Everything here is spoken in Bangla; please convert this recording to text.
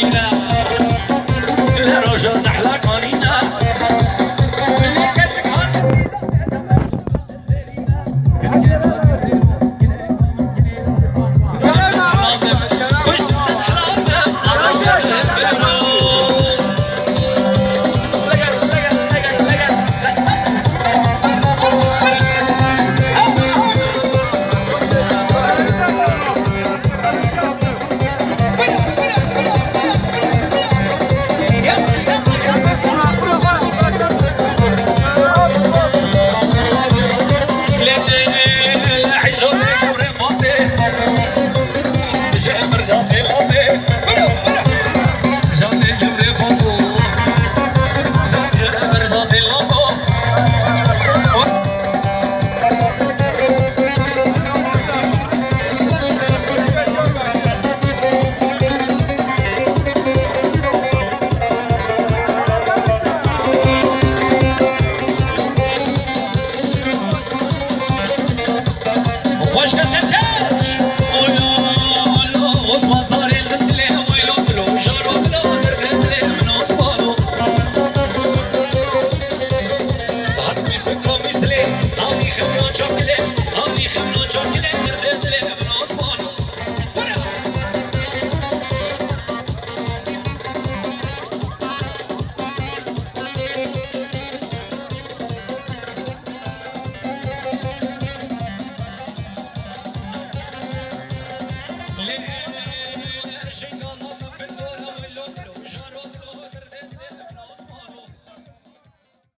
Marina, la rosa Başka sesler.